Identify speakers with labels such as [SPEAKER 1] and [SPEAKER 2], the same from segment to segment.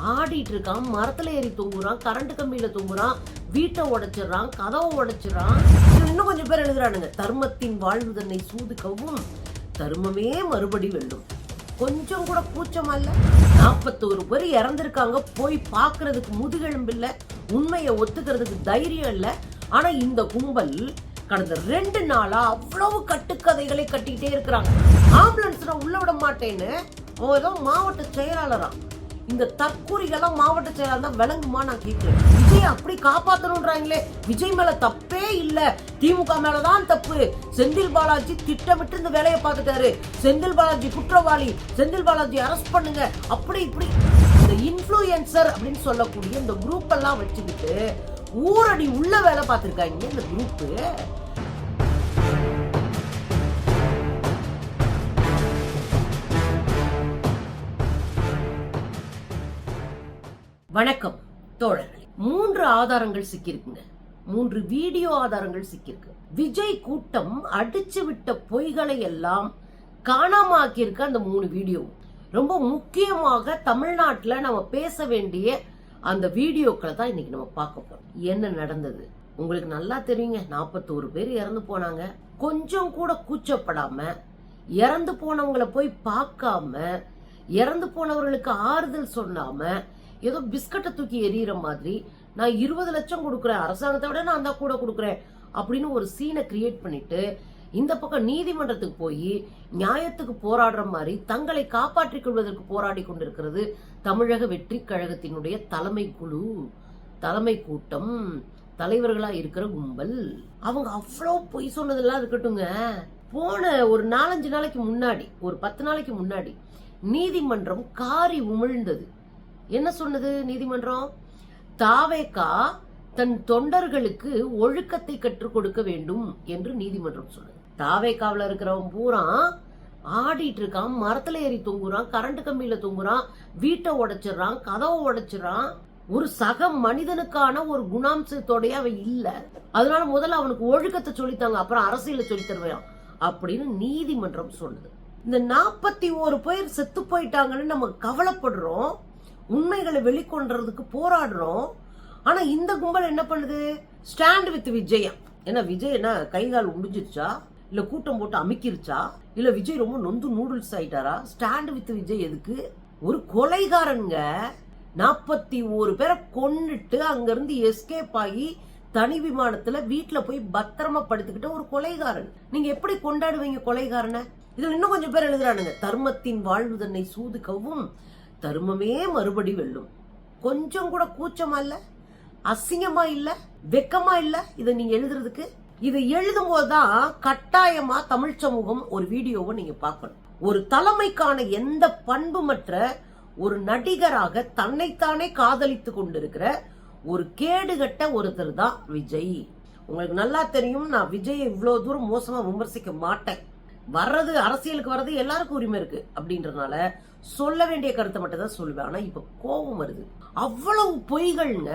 [SPEAKER 1] ஆடிட்டு இருக்கான் மரத்துல ஏறி தூங்குறான் கரண்ட் கம்பியில தூங்குறான் வீட்டை உடைச்சிடறான் கதவை உடைச்சிடறான். இன்னும் கொஞ்சம் பேர் எழுதுறானுங்க தர்மத்தின் வாழ்வு தன்னை சூதுக்கவும் தர்மமே மறுபடி வெல்லும். கொஞ்சம் கூட கூச்சம் அல்ல. நாற்பத்தோரு பேர் இறந்துருக்காங்க போய் பார்க்கறதுக்கு முதுகெலும்பு இல்ல உண்மையை ஒத்துக்கிறதுக்கு தைரியம் இல்ல. ஆனா இந்த கும்பல் கடந்த ரெண்டு நாளா அவ்வளவு கட்டுக்கதைகளை கட்டிக்கிட்டே இருக்கிறாங்க. ஆம்புலன்ஸ் நான் உள்ள விட மாட்டேன்னு ஏதோ மாவட்ட செயலாளரான் இந்த தற்கூரிகள்லாம் மாவட்ட செயலாளர் தான் விளங்குமா நான் கேட்கிறேன் விஜய் அப்படி காப்பாற்றணுன்றாங்களே விஜய் மேல தப்பே இல்ல. திமுக மேலதான் தப்பு. செந்தில் பாலாஜி திட்டமிட்டு இந்த வேலையை பார்த்துட்டாரு. செந்தில் பாலாஜி குற்றவாளி. செந்தில் பாலாஜி அரெஸ்ட் பண்ணுங்க. அப்படி இப்படி. இந்த இன்ஃப்ளூயன்சர் அப்படின்னு சொல்லக்கூடிய இந்த குரூப் எல்லாம் வச்சுக்கிட்டு ஊரடி உள்ள வேலை பார்த்துருக்காங்க. இந்த குரூப்பு வணக்கம் தோழர்களே. மூன்று ஆதாரங்கள் சிக்கியிருக்குங்க. மூன்று வீடியோ ஆதாரங்கள் சிக்கியிருக்கு. விஜய் கூட்டம் அடிச்சு விட்ட பொய்களை எல்லாம் காணாம ஆக்கியிருக்க அந்த மூணு வீடியோ. ரொம்ப முக்கியமாக தமிழ்நாட்டில் நம்ம பேச வேண்டிய அந்த வீடியோக்களை தான் இன்னைக்கு நம்ம பார்க்க போறோம். என்ன நடந்தது? உங்களுக்கு நல்லா தெரியுங்க. நாற்பத்தோரு பேர் இறந்து போனாங்க. கொஞ்சம் கூட கூச்சப்படாம இறந்து போனவங்களை போய் பார்க்காம இறந்து போனவர்களுக்கு ஆறுதல் சொல்லாம ஏதோ பிஸ்கட்டை தூக்கி எறிகிற மாதிரி நான் இருபது லட்சம் கொடுக்குறேன் அரசாங்கத்தை விட நான் தான் கூட கொடுக்குறேன் அப்படின்னு ஒரு சீனை கிரியேட் பண்ணிட்டு இந்த பக்கம் நீதிமன்றத்துக்கு போய் நியாயத்துக்கு போராடுற மாதிரி தங்களை காப்பாற்றிக் கொள்வதற்கு போராடி கொண்டிருக்கிறது தமிழக வெற்றி கழகத்தினுடைய தலைமை குழு தலைமை கூட்டம் தலைவர்களா இருக்கிற கும்பல். அவங்க அவ்வளோ பொய் சொன்னதெல்லாம் இருக்கட்டுங்க. போன ஒரு நாலஞ்சு நாளைக்கு முன்னாடி ஒரு பத்து நாளைக்கு முன்னாடி நீதிமன்றம் காரி உமிழ்ந்தது. என்ன சொன்னது நீதிமன்றம்? தாவேக்கா தன் தொண்டர்களுக்கு ஒழுக்கத்தை கற்றுக் கொடுக்க வேண்டும் என்று நீதிமன்றம் சொன்னது. தாவேக்காவில் இருக்கிறவன் பூரா ஆடிட்டு இருக்கான் மரத்துல ஏறி தொங்குறான் கரண்ட் கம்பியில தொங்குறான் வீட்டை உடைச்சிடுறான் கதவை உடைச்சிடுறான். ஒரு சக மனிதனுக்கான ஒரு குணாம்சத்தோடைய அவன் இல்ல. அதனால முதல்ல அவனுக்கு ஒழுக்கத்தை சொல்லித்தாங்க அப்புறம் அரசியல சொல்லி தருவான் அப்படின்னு நீதிமன்றம் சொன்னது. இந்த நாற்பத்தி ஒரு பேர் செத்து போயிட்டாங்கன்னு நம்ம கவலைப்படுறோம். உண்மைகளை வெளிக்கொண்டுறதுக்கு போராடுறோம். ஆனா இந்த கும்பல் என்ன பண்ணுது? Stand with Vijaya. ஏன்னா விஜய் என்ன கை கால் முடிஞ்சிருச்சா இல்ல கூட்டம் போட்டு அமைக்கிருச்சா? இல்ல விஜய் ரொம்ப நொந்து நூடுல்ஸ் ஆயிட்டாரா? ஸ்டாண்ட் வித் விஜய் எதுக்கு? ஒரு கொலைகாரனுங்க நாற்பத்தி ஒரு பேரை கொன்னுட்டு அங்கிருந்து எஸ்கேப் ஆகி தனி விமானத்துல வீட்டுல போய் பத்திரமா படுத்துக்கிட்ட ஒரு கொலைகாரன். நீங்க எப்படி கொண்டாடுவீங்க கொலைகாரனை? இதுல இன்னும் கொஞ்சம் பேர் எழுதுறானுங்க. தர்மத்தின் வாழ்வு தன்னை சூதுக்கவும் தருமமே மறுபடி வெல்லும். கொஞ்சம் கூட கூச்சமா இல்ல? அசிங்கமா இல்ல? வெக்கமா இல்ல? இதை நீங்க எழுதுறதுக்கு? இதை எழுதும் போதுதான் கட்டாயமா தமிழ் சமூகம் ஒரு வீடியோவை நீங்க பார்க்கணும். ஒரு தலைமைக்கான எந்த பண்புமற்ற ஒரு நடிகராக தன்னைத்தானே காதலித்து கொண்டிருக்கிற ஒரு கேடுகட்ட ஒருத்தர் தான் விஜய். உங்களுக்கு நல்லா தெரியும் நான் விஜய் இவ்வளவு தூரம் மோசமா விமர்சிக்க மாட்டேன். வர்றது அரசியலுக்கு வர்றது எல்லாருக்கும் உரிமை இருக்கு அப்படின்றதுனால சொல்ல வேண்டிய கருத்தை மட்டும் தான் சொல்லுவேன். ஆனா இப்ப கோபம் வருது. அவ்வளவு பொய்கள்ங்க.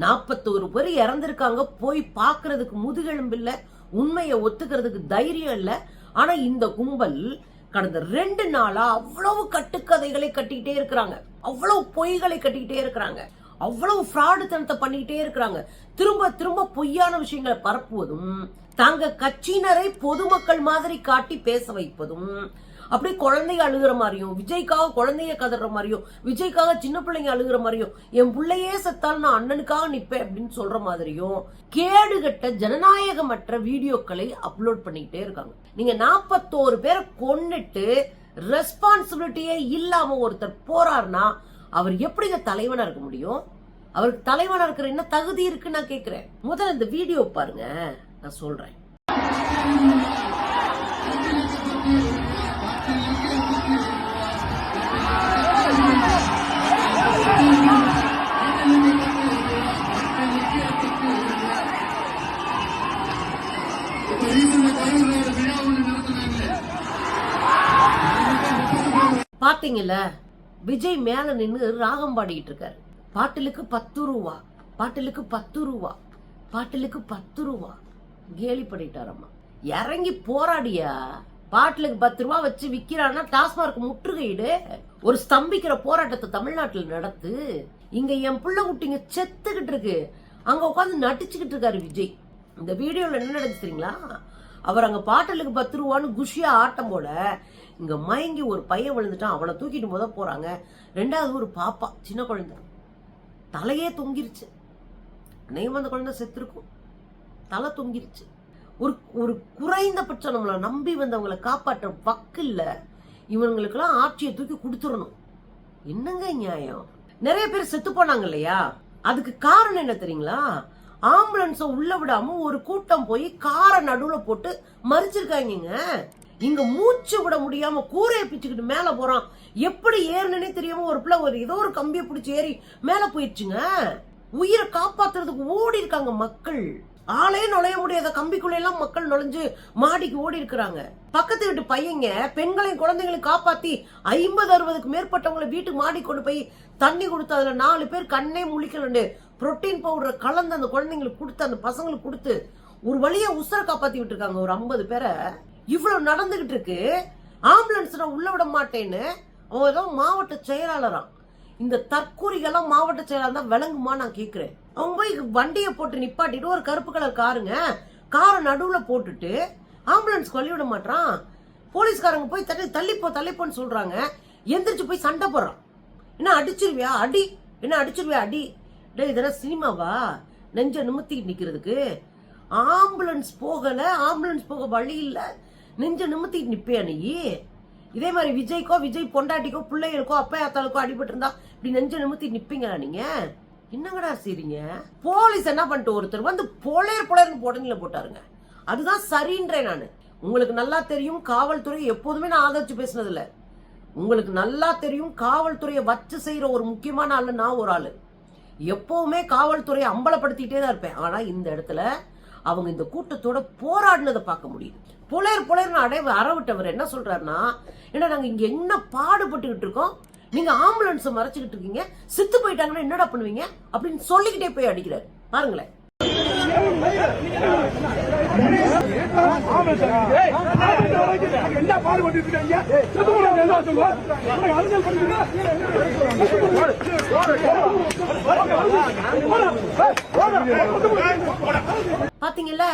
[SPEAKER 1] நாற்பத்தோரு பேர் இறந்திருக்காங்க. போய் பாக்குறதுக்கு முதுகெலும்பு இல்ல. உண்மையை ஒத்துக்கிறதுக்கு தைரியம் இல்ல. ஆனா இந்த கும்பல் கடந்த ரெண்டு நாளா அவ்வளவு கட்டுக்கதைகளை கட்டிக்கிட்டே இருக்கிறாங்க. அவ்வளவு பொய்களை கட்டிக்கிட்டே இருக்கிறாங்க. அவ்வளவு ஃப்ராடுத்தனத்தை பண்ணிக்கிட்டே இருக்கிறாங்க. திரும்ப திரும்ப பொய்யான விஷயங்களை பரப்புவதும் தங்க கட்சியினரை பொதுமக்கள் மாதிரி காட்டி பேச வைப்பதும் அப்படியே குழந்தைய அழுகிற மாதிரியும் விஜய்க்காக குழந்தைய கதற மாதிரியும் விஜய்க்காக சின்ன பிள்ளைங்க அழுகிற மாதிரியும் என் பிள்ளையே செத்தால் நான் அண்ணனுக்காக நிப்பேன் அப்படின்னு சொல்ற மாதிரியும் கேடுகட்ட ஜனநாயகமற்ற வீடியோக்களை அப்லோட் பண்ணிக்கிட்டே இருக்காங்க. நீங்க நாற்பத்தோரு பேரை கொண்டுட்டு ரெஸ்பான்சிபிலிட்டியே இல்லாம ஒருத்தர் போறாருன்னா அவர் எப்படிங்க தலைவனா இருக்க முடியும்? அவருக்கு தலைவனா இருக்கிற என்ன தகுதி இருக்குன்னு நான் கேக்குறேன். முதல்ல இந்த வீடியோ பாருங்க நான் சொல்றேன். பாத்தீங்கல்ல? விஜய் மேல நின்னு ராகம் பாடிட்டு இருக்காரு. பாட்டிலுக்கு பத்து ரூபா பாட்டிலுக்கு பத்து ரூபா பாட்டிலுக்கு பத்து ரூபா கேலி பண்ணிட்டாரம்மா. இறங்கி போராடியா? பாட்டிலுக்கு பத்து ரூபா வச்சு விக்கிறான்னா டாஸ்மார்க் முற்றுகையிடு. ஒரு ஸ்தம்பிக்கிற போராட்டத்தை தமிழ்நாட்டில் நடத்து. இங்க என் புள்ள குட்டிங்க செத்துக்கிட்டு இருக்கு. அங்க உட்காந்து நடிச்சுக்கிட்டு இருக்காரு விஜய். இந்த வீடியோல என்ன நடந்துச்சுங்களா அவர் அங்க பாட்டலுக்கு பத்து ரூபான்னு குஷியா ஆட்டம் போல இங்க மயங்கி ஒரு பையன் விழுந்துட்டான். அவனை தூக்கிட்டு முத போறாங்க. ரெண்டாவது ஒரு பாப்பா சின்ன குழந்தை. தலையே தொங்கிருச்சு. அன்னையும் அந்த குழந்தை செத்துருக்கும். தலை தொங்கிருச்சு. ஒரு ஒரு குறைந்தபட்சம் நம்மளை நம்பி வந்தவங்களை காப்பாற்ற வக்கில்ல. இவங்களுக்கெல்லாம் ஆட்சியை தூக்கி கொடுத்துடணும். என்னங்க நியாயம்? நிறைய பேர் செத்து போனாங்க இல்லையா? அதுக்கு காரணம் என்ன தெரியுங்களா? ஆம்புலன்ஸ உள்ள விடாம ஒரு கூட்டம் போய் காரை நடுவுல போட்டு மறிச்சிருக்காங்க இங்க மூச்சு விட முடியாம கூரையை பிச்சுக்கிட்டு மேல போறான். எப்படி ஏறணுன்னே தெரியாம ஒரு பிள்ளை ஒரு ஏதோ ஒரு கம்பியை பிடிச்சி ஏறி மேல போயிடுச்சுங்க உயிரை காப்பாத்துறதுக்கு ஓடி இருக்காங்க மக்கள். ஆளே நுழைய முடியாத கம்பிக்குள்ள எல்லாம் மக்கள் நுழைஞ்சு மாடிக்கு ஓடி இருக்கிறாங்க பக்கத்து வீட்டு பையங்க பெண்களையும் குழந்தைங்களையும் காப்பாத்தி ஐம்பது அறுபதுக்கு மேற்பட்டவங்களை வீட்டுக்கு மாடி கொண்டு போய் தண்ணி கொடுத்து அதுல நாலு பேர் கண்ணே முழிக்கலண்டு ப்ரோட்டீன் பவுடரை கலந்து அந்த குழந்தைங்களுக்கு கொடுத்து அந்த பசங்களுக்கு கொடுத்து ஒரு வழியா உசுர காப்பாத்தி விட்டுருக்காங்க ஒரு ஐம்பது பேரை. இவ்வளவு நடந்துகிட்டு இருக்கு. ஆம்புலன்ஸ் நான் உள்ள விட மாட்டேன்னு அவன் ஏதோ மாவட்ட செயலாளரான் இந்த தற்கூரிகள்லாம் மாவட்ட செயலாளர் தான் விளங்குமா நான் கேட்குறேன் அவங்க போய் வண்டியை போட்டு நிப்பாட்டிட்டு ஒரு கருப்பு கலர் காருங்க காரை நடுவில் போட்டுட்டு ஆம்புலன்ஸ்க்கு வழி விட மாட்டான் போலீஸ்காரங்க போய் தள்ளி தள்ளிப்போ தள்ளிப்போன்னு சொல்கிறாங்க எந்திரிச்சு போய் சண்டை போடுறான். என்ன அடிச்சிருவியா? அடி. என்ன அடிச்சிருவியா? அடி. டேய் இதெல்லாம் சினிமாவா? நெஞ்ச நிமித்திட்டு நிற்கிறதுக்கு ஆம்புலன்ஸ் போகலை ஆம்புலன்ஸ் போக வழி இல்லை. நெஞ்ச நிமித்திட்டு நிற்பேன் நீ? இதே மாதிரி விஜய்க்கோ விஜய் பொண்டாட்டிக்கோ பிள்ளைகளுக்கோ அப்பா அத்தாளுக்கோ அடிபட்டு இருந்தா இப்படி நெஞ்ச நிமித்தி நிப்பீங்களா நீங்க? என்னங்கடா செய்றீங்க? போலீஸ் என்ன பண்ணிட்டு ஒருத்தர் வந்து பொழையர் பொழையர்னு போட்டனில போட்டாருங்க. அதுதான் சரின்றேன் நான். உங்களுக்கு நல்லா தெரியும் காவல்துறை எப்போதுமே நான் ஆதரிச்சு பேசினது உங்களுக்கு நல்லா தெரியும் காவல்துறையை வச்சு செய்யற ஒரு முக்கியமான ஆள் நான் ஒரு ஆள். எப்பவுமே காவல்துறையை அம்பலப்படுத்திட்டே தான் இருப்பேன். ஆனா இந்த இடத்துல அவங்க இந்த கூட்டத்தோட போராடினதை பார்க்க முடியுது புலையர் புலையர்னு அடைவு அறவிட்டவர் என்ன சொல்றாருன்னா ஏன்னா நாங்க இங்க என்ன பாடுபட்டுக்கிட்டு இருக்கோம்? நீங்க ஆம்புலன்ஸ் மறைச்சுக்கிட்டு இருக்கீங்க. செத்து போயிட்டாங்கன்னா என்னடா பண்ணுவீங்க? அப்படின்னு சொல்லிக்கிட்டே போய் அடிக்கிறாரு. பாருங்களேன்.
[SPEAKER 2] என்ன பாடுபட்டு அரசியல் பண்ணிட்டு
[SPEAKER 1] பாத்தீங்கல்ல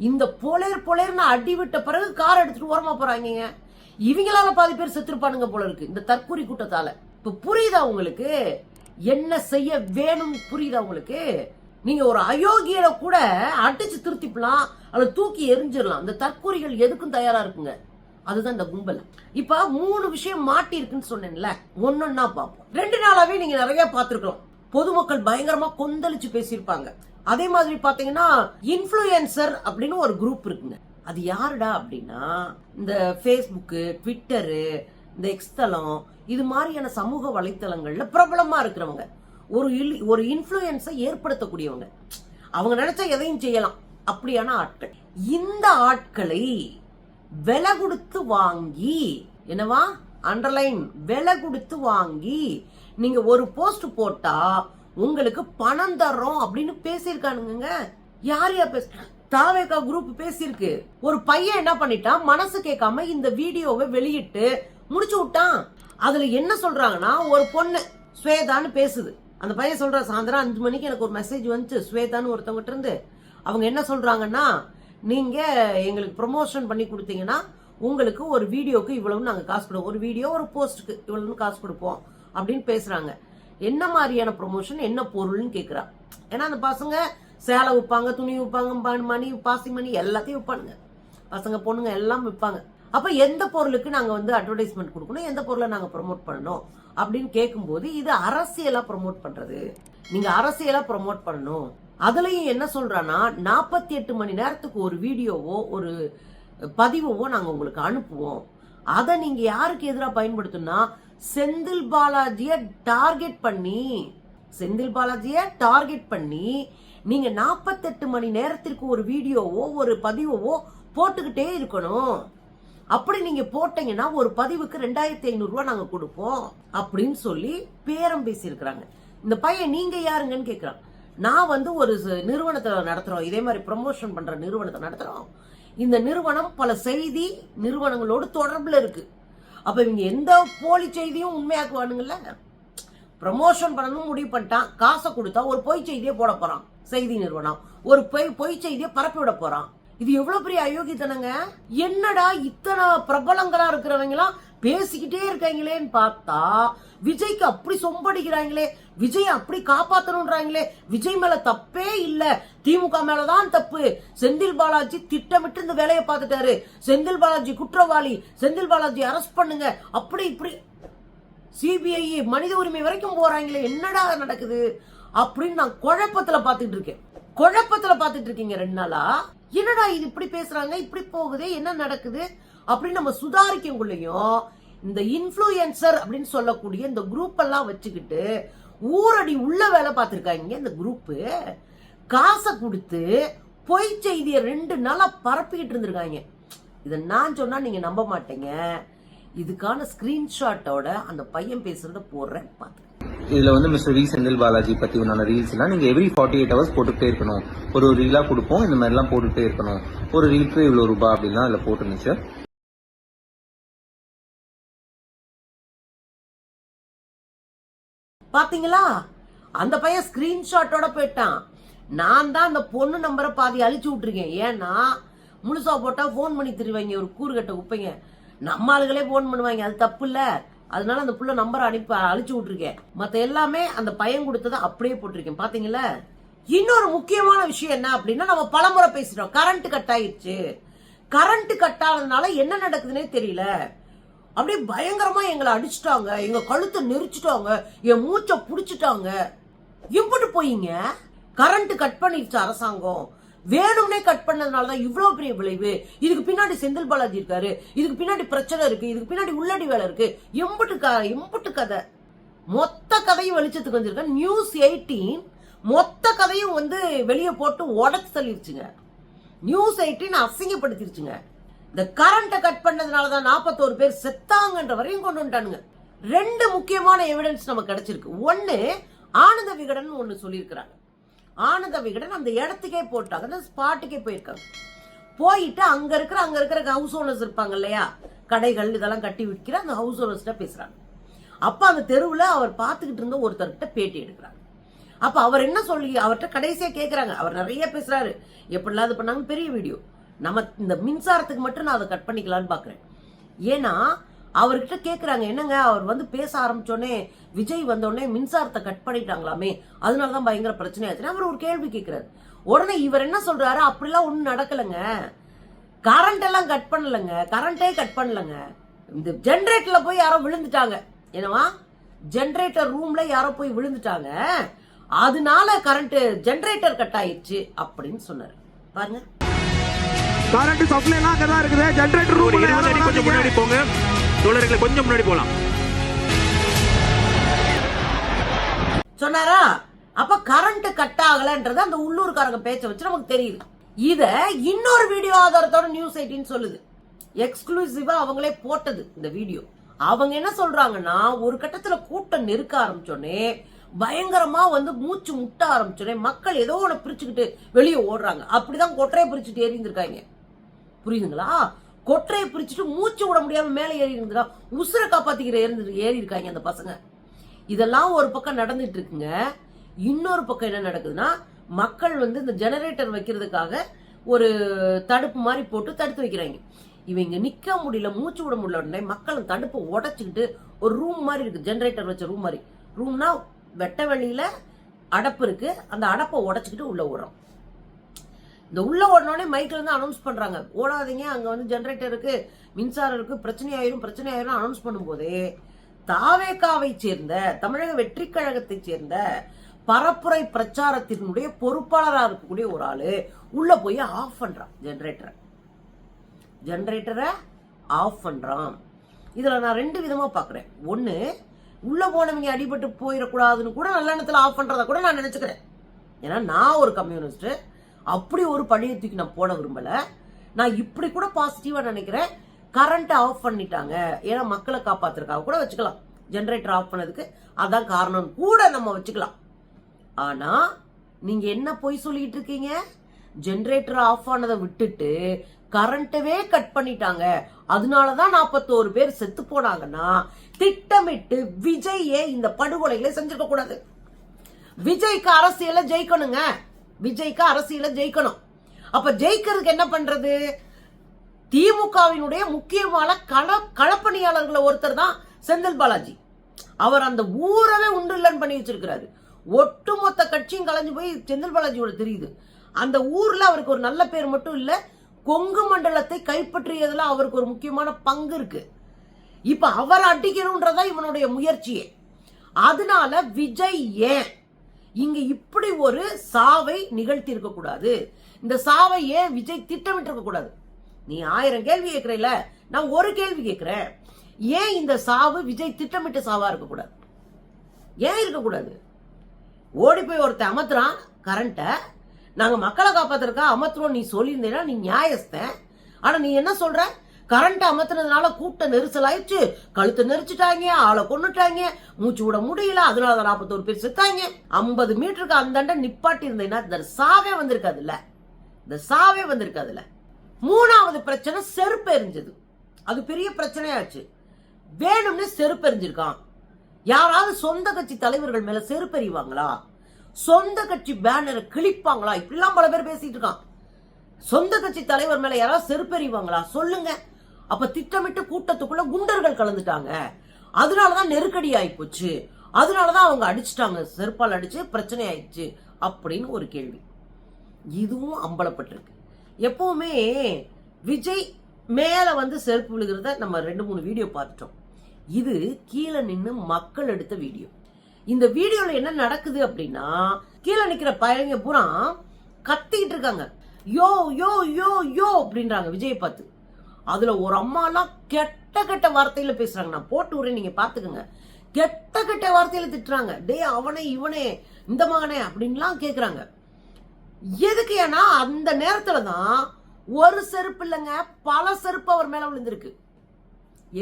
[SPEAKER 1] இந்த பொலையர் பொலையர்னு அடி விட்ட பிறகு கார் எடுத்துட்டு ஓரமா போறாங்க இவங்களால பாதி பேர் செத்துருப்பானுங்க போல இருக்கு. இந்த தற்கொலை கூட்டத்தால. இப்ப புரியுதா உங்களுக்கு? என்ன செய்ய வேணும் புரியுதா உங்களுக்கு? நீங்க ஒரு அயோக்கியரை கூட அடிச்சு திருத்திப்பலாம் அல்லது தூக்கி எரிஞ்சிடலாம் இந்த தற்கூரிகள் எதுக்கும் தயாரா இருக்குங்க? அதுதான் இந்த கும்பல். இப்ப மூணு விஷயம் மாட்டி இருக்குன்னு சொன்னேன்ல ஒன்னொன்னா பார்ப்போம். ரெண்டு நாளாவே நீங்க நிறைய பார்த்திருக்கிறோம். பொதுமக்கள் பயங்கரமா கொந்தளிச்சு பேசியிருப்பாங்க. அதே மாதிரி பாத்தீங்கன்னா இன்ஃப்ளூயன்சர் அப்படின்னு ஒரு குரூப் இருக்குங்க. அது யாருடா அப்படின்னா இந்த ஃபேஸ்புக்கு ட்விட்டரு இந்த எக்ஸ்தலம் இது மாதிரியான சமூக வலைத்தளங்கள்ல பிரபலமா இருக்கிறவங்க. ஒரு இல்- ஒரு இன்ஃப்ளூயன்ஸை ஏற்படுத்தக்கூடியவங்க. அவங்க நினைச்சா எதையும் செய்யலாம். அப்படியான ஆட்கள். இந்த ஆட்களை விலை கொடுத்து வாங்கி என்னவா? அண்டர்லைன் விலை கொடுத்து வாங்கி நீங்க ஒரு போஸ்ட் போட்டா உங்களுக்கு பணம் தர்றோம் அப்படின்னு பேசியிருக்கானுங்க யார் யார் பேச தாவேகா குரூப் பேசியிருக்கு. ஒரு பையன் என்ன பண்ணிட்டான்? மனசு கேட்காம இந்த வீடியோவை வெளியிட்டு முடிச்சு விட்டான். அதுல என்ன சொல்றாங்கன்னா ஒரு பொண்ணு ஸ்வேதான்னு பேசுது. அந்த பையன் சொல்ற சாயந்தரம் அஞ்சு மணிக்கு எனக்கு ஒரு மெசேஜ் வந்துச்சு ஸ்வேதான்னு ஒருத்தவங்கிட்ட இருந்து. அவங்க என்ன சொல்றாங்கன்னா நீங்க எங்களுக்கு ப்ரொமோஷன் பண்ணி கொடுத்தீங்கன்னா உங்களுக்கு ஒரு வீடியோக்கு இவ்வளவு நாங்க காசு கொடுப்போம். ஒரு வீடியோ ஒரு போஸ்ட்டுக்கு இவ்வளவுன்னு காசு கொடுப்போம் அப்படின்னு பேசுறாங்க. என்ன மாதிரியான ப்ரொமோஷன் என்ன பொருள்னு கேக்குறா. ஏன்னா அந்த பசங்க சேலை விற்பாங்க துணி விற்பாங்க மணி பாசி மணி எல்லாத்தையும் விற்பானுங்க பசங்க பொண்ணுங்க எல்லாம் விற்பாங்க அப்ப எந்த பொருளுக்கு நாங்க வந்து அட்வர்டைஸ்மெண்ட் கொடுக்கணும்? எந்த பொருளை நாங்க ப்ரொமோட் பண்ணணும்? அப்படின்னு கேட்கும்போது இது அரசியலா ப்ரமோட் பண்றது. நீங்க அரசியலா ப்ரமோட் பண்ணணும். அதுலயும் என்ன சொல்றான்னா நாற்பத்தி எட்டு மணி நேரத்துக்கு ஒரு வீடியோவோ ஒரு பதிவோவோ நாங்க உங்களுக்கு அனுப்புவோம். அதை நீங்க யாருக்கு எதிராக பயன்படுத்தணும்னா செந்தில் பாலாஜிய டார்கெட் பண்ணி செந்தில் பாலாஜிய டார்கெட் பண்ணி நீங்க நாற்பத்தெட்டு மணி நேரத்திற்கு ஒரு வீடியோவோ ஒரு பதிவோவோ போட்டுக்கிட்டே இருக்கணும். அப்படி நீங்க போட்டீங்கன்னா ஒரு பதிவுக்கு ரெண்டாயிரத்தி ஐநூறு ரூபாய் நாங்க கொடுப்போம் அப்படின்னு சொல்லி பேரம் பேசியிருக்கிறாங்க. இந்த பையன் நீங்க யாருங்கன்னு கேட்கிறான் நான் வந்து ஒரு ச- நிறுவனத்தை நடத்துறோம். இதே மாதிரி ப்ரமோஷன் பண்ற நிறுவனத்தை நடத்துறோம். இந்த நிறுவனம் பல செய்தி நிறுவனங்களோடு தொடர்புல இருக்கு. அப்ப இவங்க எந்த போலி செய்தியும் உண்மையாக்குவானுங்கல்ல? ப்ரமோஷன் பண்ணணும் முடிவு பண்ணிட்டான். காசை கொடுத்தா ஒரு பொய் செய்தியே போட போறான். செய்தி நிறுவனம். ஒரு பொய் பொய் செய்தியை பரப்பி விட போறான். இது எவ்வளவு பெரிய அயோக்கியத்தனங்க? என்னடா இத்தனை பிரபலங்களா இருக்கிறவங்களாம் பேசிக்கிட்டே இருக்காங்களேன்னு பார்த்தா விஜய்க்கு அப்படி சொம்படிக்கிறாங்களே விஜய் அப்படி காப்பாத்தணும்ன்றாங்களே விஜய் மேல தப்பே இல்ல. திமுக மேலதான் தப்பு. செந்தில் பாலாஜி திட்டமிட்டு இந்த வேலையை பார்த்துட்டாரு. செந்தில் பாலாஜி குற்றவாளி. செந்தில் பாலாஜி அரெஸ்ட் பண்ணுங்க. அப்படி இப்படி சிபிஐ மனித உரிமை வரைக்கும் போறாங்களே என்னடா நடக்குது? அப்படின்னு நான் குழப்பத்துல பாத்துட்டு இருக்கேன். குழப்பத்துல பாத்துட்டு இருக்கீங்க ரெண்டு நாளா? என்னடா இது இப்படி பேசுறாங்க? இப்படி போகுது? என்ன நடக்குது? அப்படின்னு நம்ம சுதாரிக்கக்குள்ளேயும் இந்த இன்ஃப்ளூயன்சர் அப்படின்னு சொல்லக்கூடிய இந்த குரூப் எல்லாம் வச்சுக்கிட்டு ஊரடி உள்ள வேலை பார்த்துருக்காங்க. இந்த குரூப்பு காசை கொடுத்து பொய் செய்தியை ரெண்டு நாளாக பரப்பிக்கிட்டு இருந்திருக்காங்க. இதை நான் சொன்னால் நீங்கள் நம்ப மாட்டீங்க. இதுக்கான ஸ்க்ரீன்ஷாட்டோட அந்த பையன் பேசுகிறத போடுறேன் பாத்து
[SPEAKER 3] இதுல வந்து மிஸ்டர் வி செந்தில் பாலாஜி பத்தி உண்டான ரீல்ஸ் எல்லாம் நீங்க எவ்ரி ஃபார்ட்டி எயிட் ஹவர்ஸ் போட்டுட்டே இருக்கணும். ஒரு ஒரு ரீலா கொடுப்போம். இந்த மாதிரி எல்லாம் போட்டுட்டே இருக்கணும். ஒரு ரீலுக்கு இவ்வளவு ரூபாய் அப்படின்னா அதுல போட்டுருந்துச்சு
[SPEAKER 1] பாத்தீங்களா? அந்த பையன் ஸ்கிரீன்ஷாட்டோட போயிட்டான். நான் தான் அந்த பொண்ணு நம்பரை பாதி அழிச்சு விட்டுருக்கேன். ஏன்னா முழுசா போட்டா ஃபோன் பண்ணி திருவாங்க. ஒரு கூறுகட்ட குப்பைங்க. நம்ம ஆளுகளே ஃபோன் பண்ணுவாங்க. அது தப்பு இல்லை. அதனால அந்த புள்ள நம்பரை அனுப்பி அழிச்சு விட்டுருக்கேன். மத்த எல்லாமே அந்த பையன் கொடுத்ததை அப்படியே போட்டிருக்கேன். பாத்தீங்களா? இன்னொரு முக்கியமான விஷயம் என்ன அப்படின்னா நம்ம பலமுறை பேசிட்டோம். கரண்ட் கட் ஆயிடுச்சு கரண்ட் கட் ஆனதுனால என்ன நடக்குதுன்னே தெரியல. அப்படியே பயங்கரமா எங்களை அடிச்சிட்டாங்க. எங்க கழுத்தை நெரிச்சிட்டாங்க. என் மூச்சை புடிச்சிட்டாங்க. எப்படி போயிங்க? கரண்ட் கட் பண்ணிடுச்சு அரசாங்கம். வேணும்னே கட் பண்ணதுனால தான் இவ்வளோ பெரிய விளைவு. இதுக்கு பின்னாடி செந்தில் பாலாஜி இருக்காரு. இதுக்கு பின்னாடி பிரச்சனை இருக்கு. இதுக்கு பின்னாடி உள்ளடி வேலை இருக்கு. எம்புட்டு க எம்புட்டு கதை. மொத்த கதையும் வெளிச்சத்துக்கு வந்திருக்கேன் நியூஸ் எயிட்டீன் மொத்த கதையும் வந்து வெளியே போட்டு உடச்சு தள்ளிருச்சுங்க. News eighteen அசிங்கப்படுத்திருச்சுங்க. இந்த கரண்ட்டை கட் பண்ணதுனால தான் நாற்பத்தோரு பேர் செத்தாங்கன்ற வரையும் கொண்டு வந்துட்டானுங்க. ரெண்டு முக்கியமான எவிடன்ஸ் நமக்கு கிடைச்சிருக்கு. ஒன்று ஆனந்த விகடன் ஒன்று சொல்லியிருக்கிறாங்க. ஆனந்த விகடன் அந்த இடத்துக்கே போட்டாங்க. அந்த ஸ்பாட்டுக்கே போயிருக்காங்க. போயிட்டு அங்க இருக்கிற அங்க இருக்கிற ஹவுஸ் ஓனர்ஸ் இருப்பாங்க இல்லையா? கடைகள் இதெல்லாம் கட்டி விற்கிற அந்த ஹவுஸ் ஓனர்ஸ்ட பேசுறாங்க. அப்ப அந்த தெருவில் அவர் பார்த்துக்கிட்டு இருந்த ஒருத்தர்கிட்ட பேட்டி எடுக்கிறாங்க. அப்ப அவர் என்ன சொல்லி அவர்கிட்ட கடைசியா கேட்குறாங்க அவர் நிறைய பேசுறாரு. எப்படிலாம் இது பண்ணாங்க பெரிய வீடியோ நம்ம இந்த மின்சாரத்துக்கு மட்டும் நான் அதை கட் பண்ணிக்கலாம்னு பாக்குறேன் ஏன்னா அவர்கிட்ட கேக்குறாங்க என்னங்க? அவர் வந்து பேச ஆரம்பிச்சோடனே விஜய் வந்தோடனே மின்சாரத்தை கட் பண்ணிட்டாங்களாமே. அதனாலதான் பயங்கர பிரச்சனை ஆச்சுன்னு அவர் ஒரு கேள்வி கேட்கிறாரு உடனே இவர் என்ன சொல்றாரு? அப்படிலாம் ஒண்ணும் நடக்கலைங்க. கரண்ட் எல்லாம் கட் பண்ணலங்க. கரண்டே கட் பண்ணலங்க. இந்த ஜெனரேட்டர்ல போய் யாரோ விழுந்துட்டாங்க. என்னவா? ஜெனரேட்டர் ரூம்ல யாரோ போய் விழுந்துட்டாங்க. அதனால கரண்ட் ஜெனரேட்டர் கட் ஆயிடுச்சு அப்படின்னு சொன்னாரு. பாருங்க.
[SPEAKER 2] கரண்ட் சப்ளை எல்லாம் அங்கதான் இருக்குது. ஜெனரேட்டர் ரூம்
[SPEAKER 4] கொஞ்சம் முன்னாடி போங்க. தோழர்களை கொஞ்சம் முன்னாடி போலாம்.
[SPEAKER 1] சொன்னாரா? அப்ப கரண்ட் கட் ஆகலன்றது அந்த உள்ளூர்காரங்க பேச்ச வச்சு நமக்கு தெரியுது. இத இன்னொரு வீடியோ ஆதாரத்தோட நியூஸ் எயிட்டின்னு சொல்லுது. எக்ஸ்க்ளூசிவா அவங்களே போட்டது இந்த வீடியோ அவங்க என்ன சொல்றாங்கன்னா ஒரு கட்டத்துல கூட்டம் நெருக்க ஆரம்பிச்சோடனே பயங்கரமா வந்து மூச்சு முட்ட ஆரம்பிச்சோடனே மக்கள் ஏதோ ஒண்ணு பிரிச்சுக்கிட்டு வெளியே ஓடுறாங்க. அப்படிதான் கொற்றையை பிரிச்சுட்டு ஏறி புரியுதுங்களா? கொற்றையை பிரிச்சுட்டு மூச்சு விட முடியாம மேலே ஏறி இருந்திருக்கா உசுரை காப்பாத்திக்கிற ஏறி ஏறி இருக்காங்க அந்த பசங்க. இதெல்லாம் ஒரு பக்கம் நடந்துட்டு இருக்குங்க. இன்னொரு பக்கம் என்ன நடக்குதுன்னா மக்கள் வந்து இந்த ஜெனரேட்டர் வைக்கிறதுக்காக ஒரு தடுப்பு மாதிரி போட்டு தடுத்து வைக்கிறாங்க. இவங்க நிக்க முடியல மூச்சு விட முடியல உடனே மக்கள் தடுப்பை உடைச்சுக்கிட்டு ஒரு ரூம் மாதிரி இருக்கு ஜெனரேட்டர் வச்ச ரூம் மாதிரி. ரூம்னா வெட்ட வெளியில் அடப்பு இருக்கு. அந்த அடப்பை உடைச்சுக்கிட்டு உள்ள விடுறோம் இந்த உள்ள ஓடனோடனே மைக்கில் இருந்து அனௌன்ஸ் பண்ணுறாங்க ஓடாதீங்க அங்கே வந்து ஜென்ரேட்டர் இருக்கு மின்சாரம் இருக்கு பிரச்சனை ஆயிரும் பிரச்சனை ஆயிரும் அனௌன்ஸ் பண்ணும்போதே தாவேகாவை சேர்ந்த தமிழக வெற்றி கழகத்தை சேர்ந்த பரப்புரை பிரச்சாரத்தினுடைய பொறுப்பாளராக இருக்கக்கூடிய ஒரு ஆளு உள்ள போய் ஆஃப் பண்றான் ஜென்ரேட்டரை ஜென்ரேட்டரை ஆஃப் பண்றான். இதுல நான் ரெண்டு விதமா பாக்குறேன். ஒன்று உள்ள போனவங்க அடிபட்டு போயிடக்கூடாதுன்னு கூட நல்ல எண்ணத்துல ஆஃப் பண்றத கூட நான் நினைச்சுக்கிறேன். ஏன்னா நான் ஒரு கம்யூனிஸ்ட் அப்படி ஒரு பழியை தூக்கி நான் போட விரும்பலை. நான் இப்படி கூட பாசிட்டிவாக நினைக்கிறேன். கரண்ட்டை ஆஃப் பண்ணிட்டாங்க. ஏன்னா மக்களை காப்பாத்துறக்காக கூட வச்சுக்கலாம். ஜென்ரேட்டர் ஆஃப் பண்ணதுக்கு அதான் காரணம் கூட நம்ம வச்சுக்கலாம். ஆனால் நீங்கள் என்ன பொய் சொல்லிட்டு இருக்கீங்க? ஜென்ரேட்டர் ஆஃப் ஆனதை விட்டுட்டு கரண்ட்டவே கட் பண்ணிட்டாங்க. அதனாலதான் நாற்பத்தோரு பேர் செத்து போனாங்கன்னா திட்டமிட்டு விஜயே இந்த படுகொலைகளை செஞ்சிருக்க கூடாது விஜய்க்கு அரசியலை ஜெயிக்கணுங்க. விஜய்க்கு அரசியல ஜெயிக்கணும். அப்ப ஜெயிக்கிறதுக்கு என்ன பண்றது? திமுகவினுடைய முக்கியமான கள களப்பணியாளர்களை ஒருத்தர் தான் செந்தில் பாலாஜி. அவர் அந்த ஊரவே உண்டு இல்லைன்னு பண்ணி வச்சிருக்கிறாரு. ஒட்டுமொத்த கட்சியும் கலைஞ்சு போய் செந்தில் பாலாஜியோட தெரியுது. அந்த ஊர்ல அவருக்கு ஒரு நல்ல பேர் மட்டும் இல்ல கொங்கு மண்டலத்தை கைப்பற்றியதுல அவருக்கு ஒரு முக்கியமான பங்கு இருக்கு. இப்ப அவர் அடிக்கணும்ன்றதா இவனுடைய முயற்சியே. அதனால விஜய் ஏன் இங்க இப்படி ஒரு சாவை நிகழ்த்தி இருக்க கூடாது. இந்த சாவை ஏன் விஜய் திட்டமிட்டு இருக்க கூடாது? நீ ஆயிரம் கேள்வி கேட்கிறேல நான் ஒரு கேள்வி கேட்கிறேன். ஏன் இந்த சாவு விஜய் திட்டமிட்ட சாவா இருக்கக்கூடாது ஏன் இருக்கக்கூடாது ஓடி போய் ஒருத்தன் அமர்த்துறான் கரண்ட்டை. நாங்கள் மக்களை காப்பாத்துறக்கா அமர்த்துறோம் நீ சொல்லியிருந்தேன்னா நீ நியாயஸ்தன். ஆனால் நீ என்ன சொல்கிற கரண்ட் அமர்த்துனதுனால கூட்ட நெரிசல் ஆயிடுச்சு கழுத்தை நெரிச்சிட்டாங்க ஆளை கொன்னுட்டாங்க. மூச்சு விட முடியல அதனால தான் நாற்பத்தோரு பேர் செத்தாங்க. ஐம்பது மீட்டருக்கு அந்தாண்ட நிப்பாட்டி இருந்தேன்னா இந்த சாவே வந்திருக்காதுல்ல. இந்த சாவே வந்திருக்காதுல்ல. மூணாவது பிரச்சனை செருப்பு எரிஞ்சது அது பெரிய பிரச்சனையாச்சு. வேணும்னு செருப்பு எரிஞ்சிருக்கான் யாராவது சொந்த கட்சி தலைவர்கள் மேல செருப்பெறிவாங்களா சொந்த கட்சி பேனரை கிழிப்பாங்களா? இப்படிலாம் பல பேர் பேசிட்டு இருக்கான். சொந்த கட்சி தலைவர் மேல யாராவது செருப்பெறிவாங்களா சொல்லுங்க. அப்ப திட்டமிட்டு கூட்டத்துக்குள்ள குண்டர்கள் கலந்துட்டாங்க. அதனாலதான் நெருக்கடி ஆயிப்போச்சு. அதனாலதான் அவங்க அடிச்சிட்டாங்க. செருப்பால் அடிச்சு பிரச்சனை ஆயிடுச்சு அப்படின்னு ஒரு கேள்வி. இதுவும் அம்பலப்பட்டிருக்கு. எப்பவுமே விஜய் மேல வந்து செருப்பு விழுகிறத நம்ம ரெண்டு மூணு வீடியோ பார்த்துட்டோம். இது கீழே நின்று மக்கள் எடுத்த வீடியோ. இந்த வீடியோல என்ன நடக்குது அப்படின்னா கீழே நிக்கிற பையங்க பூரா கத்திக்கிட்டு இருக்காங்க. யோ யோ யோ யோ அப்படின்றாங்க விஜய் பார்த்து. அதுல ஒரு அம்மாலாம் கெட்ட கெட்ட வார்த்தையில பேசுறாங்க. நான் போட்டு விடுறேன் நீங்க பாத்துக்கோங்க. கெட்ட கெட்ட வார்த்தையில திட்டுறாங்க. டேய் அவனே இவனே இந்த மகனே அப்படின்லாம் கேக்குறாங்க. எதுக்கு ஏன்னா அந்த நேரத்துல தான் ஒரு செருப்பு இல்லைங்க பல செருப்பு அவர் மேல விழுந்திருக்கு.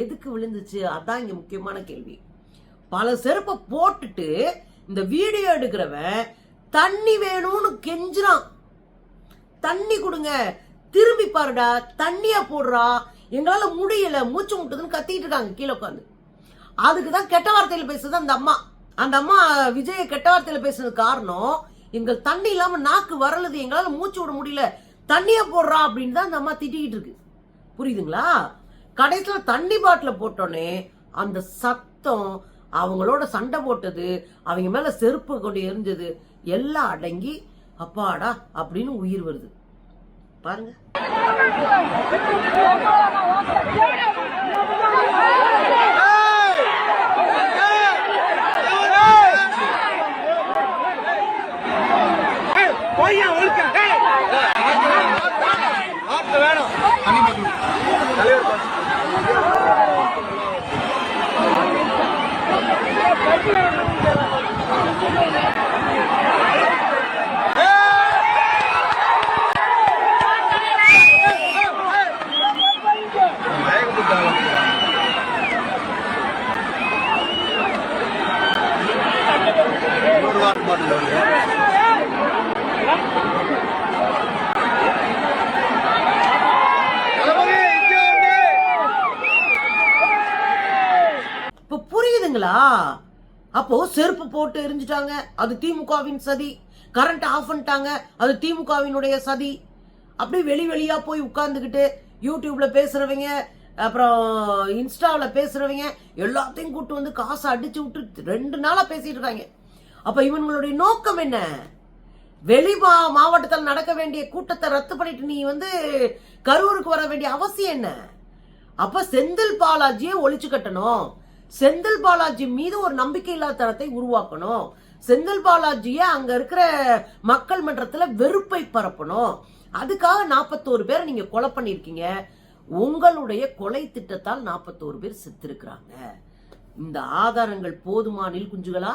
[SPEAKER 1] எதுக்கு விழுந்துச்சு? அதான் இங்க முக்கியமான கேள்வி. பல செருப்பை போட்டுட்டு இந்த வீடியோ எடுக்கிறவன் தண்ணி வேணும்னு கெஞ்சுறான். தண்ணி கொடுங்க திரும்பி பாருடா தண்ணியா போடுறா. எங்களால முடியல மூச்சு முட்டுதுன்னு கத்திட்டு இருக்காங்க கீழே உட்காந்து அதுக்கு தான் கெட்ட வார்த்தையில் பேசுது அந்த அம்மா. அந்த அம்மா விஜய கெட்ட வார்த்தையில பேசுனது காரணம் எங்கள் தண்ணி இல்லாம நாக்கு வரலது எங்களால மூச்சு விட முடியல தண்ணியா போடுறா அப்படின்னு தான் அந்த அம்மா திட்டிக்கிட்டு இருக்கு. புரியுதுங்களா? கடைசியில் தண்ணி பாட்டில் போட்டோன்னே அந்த சத்தம் அவங்களோட சண்டை போட்டது அவங்க மேல செருப்பு கொண்டு எரிஞ்சது எல்லாம் அடங்கி அப்பாடா அப்படின்னு உயிர் வருது. பாருங்க. அப்போ செருப்பு போட்டு எரிஞ்சிட்டாங்க. அது திமுகவின் சதி. கரண்ட் ஆஃப் பண்ணிட்டாங்க. அது திமுகவினுடைய சதி. அப்படி வெளி வெளியா போய் உட்கார்ந்துக்கிட்டு யூடியூப்ல பேசுறவங்க அப்புறம் இன்ஸ்டாவில் பேசுறவங்க எல்லாத்தையும் கூட்டு வந்து காசை அடிச்சு விட்டு ரெண்டு நாளா பேசிட்டு இருக்காங்க. அப்ப இவங்களுடைய நோக்கம் என்ன? வெளி மா மாவட்டத்தில் நடக்க வேண்டிய கூட்டத்தை ரத்து பண்ணிட்டு நீ வந்து கரூருக்கு வர வேண்டிய அவசியம் என்ன? அப்ப செந்தில் பாலாஜியை ஒழிச்சு கட்டணும். செந்தில் பாலாஜி மீது ஒரு நம்பிக்கை இல்லாதனத்தை உருவாக்கணும். செந்தில் பாலாஜிய அங்க இருக்கிற மக்கள் மன்றத்துல வெறுப்பை பரப்பணும். அதுக்காக நாற்பத்தோரு பேரை நீங்க கொலை பண்ணிருக்கீங்க உங்களுடைய கொலை திட்டத்தால் நாற்பத்தோரு பேர் செத்திருக்கிறாங்க. இந்த ஆதாரங்கள் போதுமா குஞ்சுகளா?